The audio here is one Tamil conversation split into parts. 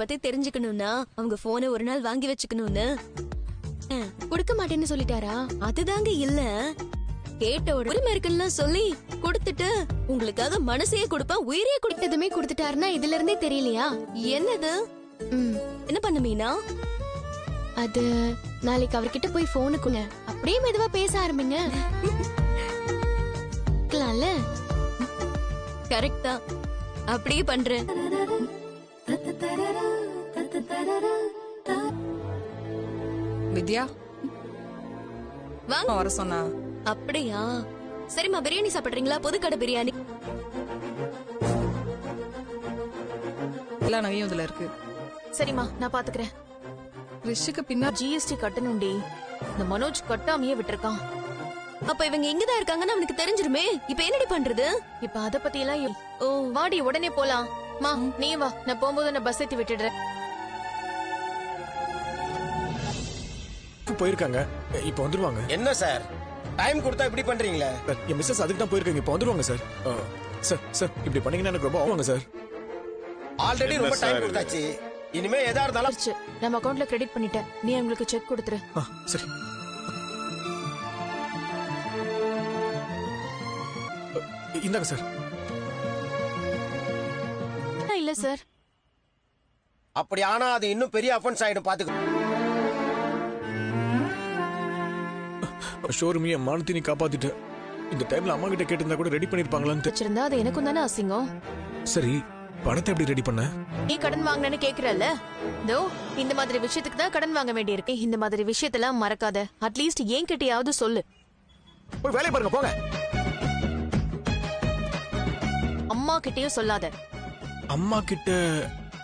பத்தி தெரிஞ்சுக்கணும்னா அவங்க போனை ஒரு நாள் வாங்கி வச்சுக்கணும்னு. கொடுக்க மாட்டேன்னு சொல்லிட்டாரா? அதுதாங்க இல்ல. கேட்ட உடம்பு இருக்குன்னு சொல்லி கொடுத்துட்டு உங்களுக்காக மனசையே கொடுப்பேன் உயிரையே கொடுத்ததுமே கொடுத்துட்டாருன்னா இதுல இருந்தே தெரியலையா? என்னது? ம் என்ன பண்ண மீனா? அது நாளைக்கு அவர்கிட்ட போய் போனுக்குங்க அப்படியே மெதுவா பேச ஆரம்பிங்க. கரெக்டா கரெக்ட் தான். அப்படியே பண்றேன். வித்யா? வாங்க. வர சொன்னா. அப்படியா? சரிம்மா பிரியாணி சாப்பிடுறீங்களா? புதுக்கடை பிரியாணி. எல்லா நகையும் இதுல இருக்கு. சரிம்மா நான் பாத்துக்கிறேன். ரிஷுக்கு பின்னா ஜிஎஸ்டி கட்டணும்டி. இந்த மனோஜ் கட்டாமையே விட்டுருக்கான். அப்ப இவங்க இங்கதான் இருக்காங்கன்னு அவனுக்கு தெரிஞ்சிருமே. இப்ப என்னடி பண்றது? இப்ப அத பத்தி எல்லாம் ஓ வாடி உடனே போலாம். மா நீ வா. நான் போகும்போது நான் பஸ் ஏத்தி விட்டுடுறேன். போயிருக்காங்க. இப்போ வந்துருவாங்க. என்ன சார்? டைம் கொடுத்தா இப்படி பண்றீங்களே? சார் என் மிஸ்ஸஸ் அதுக்கு தான் போயிருக்காங்க. இப்போ வந்துருவாங்க சார். ஆ, சார் சார் இப்படி பண்ணீங்கன்னா எனக்கு ரொம்ப ஆவாங்க சார். ஆல்ரெடி ரொம்ப டைம் கொடுத்தாச்சு. இனிமே எதா இருந்தாலும். நம்ம அக்கவுண்ட்ல கிரெடிட் பண்ணிட்டேன். நீ உங்களுக்கு செக் கொடுத்துரு. சரி. இந்தாங்க சார். இல்ல சார் அப்படி ஆனா அது இன்னும் பெரிய அஃபென்ஸ் ஆயிடும் பாத்துக்கோ. ஷோரூமையை மானத்தி நீ காப்பாத்திட்ட? இந்த டைம்ல அம்மா கிட்ட கேட்டிருந்தா கூட ரெடி பண்ணிருப்பாங்களான்னு தெ- வச்சிருந்தா அது எனக்கும் தானே அசிங்கம். சரி பணத்தை எப்படி ரெடி பண்ண? நீ கடன் வாங்கினேன்னு கேக்குறல்ல? தோ இந்த மாதிரி விஷயத்துக்கு தான் கடன் வாங்க வேண்டியிருக்கு. இந்த மாதிரி விஷயத்தெல்லாம் மறக்காத. அட்லீஸ்ட் ஏன் கிட்டயாவது சொல்லு. போய் வேலையை பாருங்க போங்க. அம்மா கிட்டயும் சொல்லாத. அம்மா கிட்ட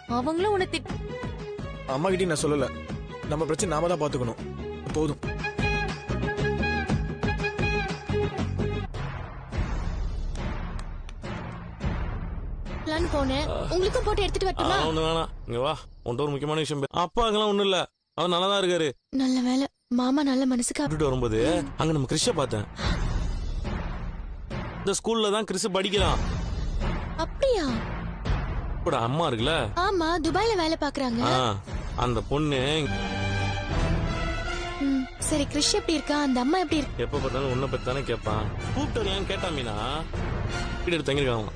அவங்களும் உன்னை திட் அம்மா கிட்டயும் நான் சொல்லல. நம்ம பிரச்சனை நாம தான் பாத்துக்கணும். போதும். பிளான் போனேன். உங்களுக்கும் போட்டு எடுத்துட்டு வரட்டுமா? ஒண்ணு வேணாம். இங்க வா. உன்ட்ட ஒரு முக்கியமான விஷயம் அப்பா அங்கெல்லாம் ஒண்ணும் இல்ல. அவர் நல்லா தான் இருக்காரு. நல்ல வேலை. மாமா நல்ல மனசுக்கு அப்~ கூட்டிட்டு வரும்போது அங்க நம்ம கிறிஷ பார்த்தேன். இந்த ஸ்கூல்ல தான் கிறிஸ் படிக்கிறான். அப்படியா? கூட அம்மா இருக்குல்ல? ஆமா துபாய்ல வேலை பாக்குறாங்க. ஆ, அந்த பொண்ணு ம், சரி கிறிஷ் எப்படி இருக்கா? அந்த அம்மா எப்படி இருக்கு? எப்ப பார்த்தாலும் உன்னை பத்தி தானே கேட்பான் கூப்பிட்டு வரலையான்னு கேட்டா மீனா? வீடு எடுத்து தங்கிருக்காங்க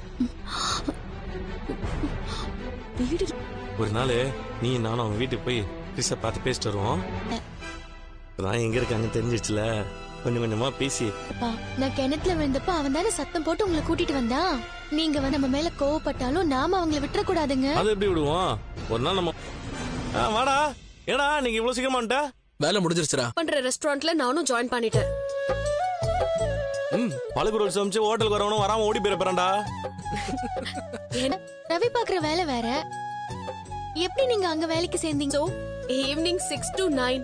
வீடு ஒரு நாள் நீ நானும் அவங்க வீட்டுக்கு போய் கிறிஸ பார்த்து பேசிட்டு வருவோம். அதான் எங்க இருக்காங்க தெரிஞ்சிச்சுல கொஞ்சம் கொஞ்சமா பேசி. அப்பா நான் கிணத்துல விழுந்தப்ப அவன் தானே சத்தம் போட்டு உங்களை கூட்டிட்டு வந்தான் நீங்க வந்து நம்ம மேல கோவப்பட்டாலும் நாம அவங்கள விட்டுற கூடாதுங்க அதை எப்படி விடுவோம்? ஒரு நாள் நம்ம ஆ, வாடா. ஏடா நீங்க இவ்வளவு சீக்கிரமா வந்துட்ட? வேலை முடிஞ்சிருச்சுடா. பண்ற ரெஸ்டாரண்ட்ல நானும் ஜாயின் பண்ணிட்டேன். ம் பழுகு ரோல் சமைச்சு ஹோட்டலுக்கு வரவனும் வராம ஓடி போயிட போறான்டா ரவி பாக்குற வேலை வேற? எப்படி நீங்க அங்க வேலைக்கு சேர்ந்தீங்க? ஈவினிங் சிக்ஸ் டு நைன்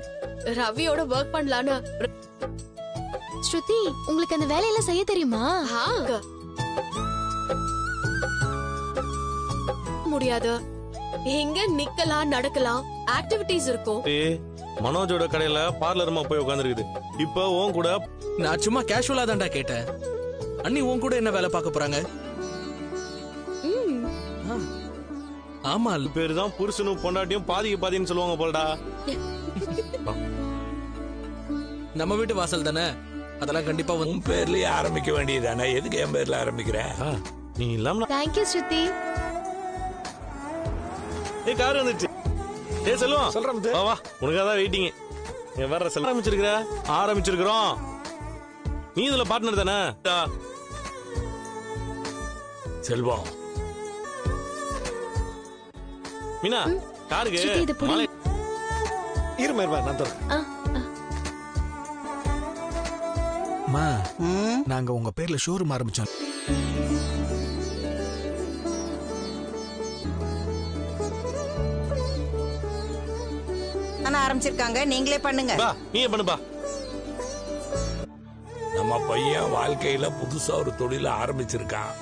ரவியோட ஒர்க் பண்ணலான்னு ஸ்ருதி உங்களுக்கு அந்த வேலையெல்லாம் செய்ய தெரியுமா. முடியாது. எங்க நிக்கலாம் நடக்கலாம் ஆக்டிவிட்டிஸ் இருக்கும். மனோஜோட கடையில பார்லருமா போய் உட்காந்துருக்குது இப்போ உன் கூட நான் சும்மா கேஷுவலா தான்டா கேட்டேன். அண்ணி உன் கூட என்ன வேலை பார்க்க போறாங்க. ஆமா பேரு தான் புருஷனும் பொண்டாட்டியும் பாதிக்கு பாதின்னு சொல்லுவாங்க போலடா. நம்ம வீட்டு வாசல் தானே? அதெல்லாம் கண்டிப்பா உன் பேர்லயே ஆரம்பிக்க வேண்டியதானே எதுக்கு என் பேர்ல ஆரம்பிக்கிற? ஆ, நீ இல்லாம தேங்க்யூ ஸ்ருதி. ஏய் கார் வந்துச்சு ஏய் செல்வம். சொல்றேன் வா வா. உனக்காக தான் வெயிட்டிங் நீ வர்ற செல்வம். ஆரம்பிச்சிருக்கிற? ஆரம்பிச்சிருக்கிறோம். நீ இதுல பார்ட்னர் தானே? செல்வம். மீனா காருக்கு இருமா இருமா நான் தரேன். அம்மா நாங்க உங்க பேர்ல ஷோரூம் ஆரம்பிச்சோம். தானே ஆரம்பிச்சிருக்காங்க. நீங்களே பண்ணுங்க. பா நீயே பண்ணுப்பா நம்ம பையன் வாழ்க்கையில புதுசா ஒரு தொழில ஆரம்பிச்சிருக்கான்.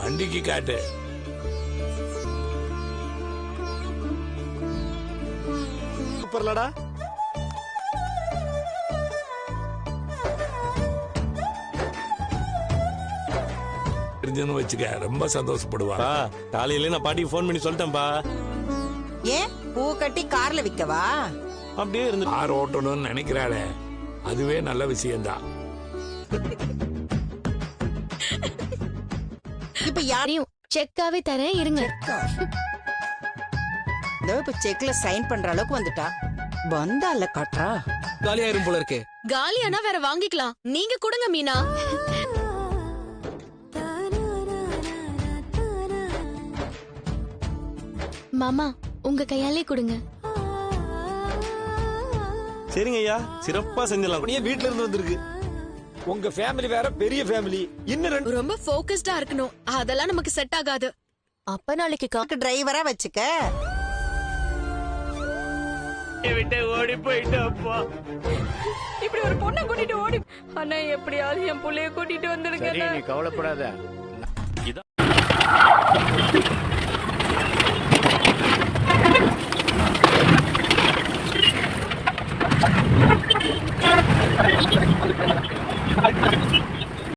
வண்டிக்கு காட்டு. சூப்பர்லடா. தெரிஞ்சுன்னு வச்சுக்க ரொம்ப சந்தோஷப்படுவா காலையில நான் பாட்டிக்கு ஃபோன் பண்ணி சொல்லிட்டேன்பா. ஏன்? பூ கட்டி கார்ல விக்கவா? அப்படியே இருந்து கார் ஓட்டணும்னு நினைக்கிறாளே. அதுவே நல்ல விஷயம்தான். இப்ப யாரையும் செக்காவே தரேன் இருங்க. இப்ப செக்ல சைன் பண்ற அளவுக்கு வந்துட்டா. வந்தால காட்டுறா காலியாயிரும் போல இருக்கே. காலியானா வேற வாங்கிக்கலாம். நீங்க கொடுங்க மீனா. மாமா உங்க கையாலே கொடுங்க. சரிங்க ஐயா சிறப்பா செஞ்சிடலாம். அப்படியே வீட்ல இருந்து வந்திருக்கு. உங்க ஃபேமிலி வேற பெரிய ஃபேமிலி இன்னும் ரெண்டு ரொம்ப போக்கஸ்டா இருக்கணும். அதெல்லாம் நமக்கு செட் ஆகாது. அப்ப நாளைக்கு டிரைவரா வச்சுக்க. இப்படி ஒரு பொண்ணை கூட்டிட்டு ஓடி அண்ணா எப்படியாவது என் புள்ளைய கூட்டிட்டு வந்துருங்க நீ கவலைப்படாத.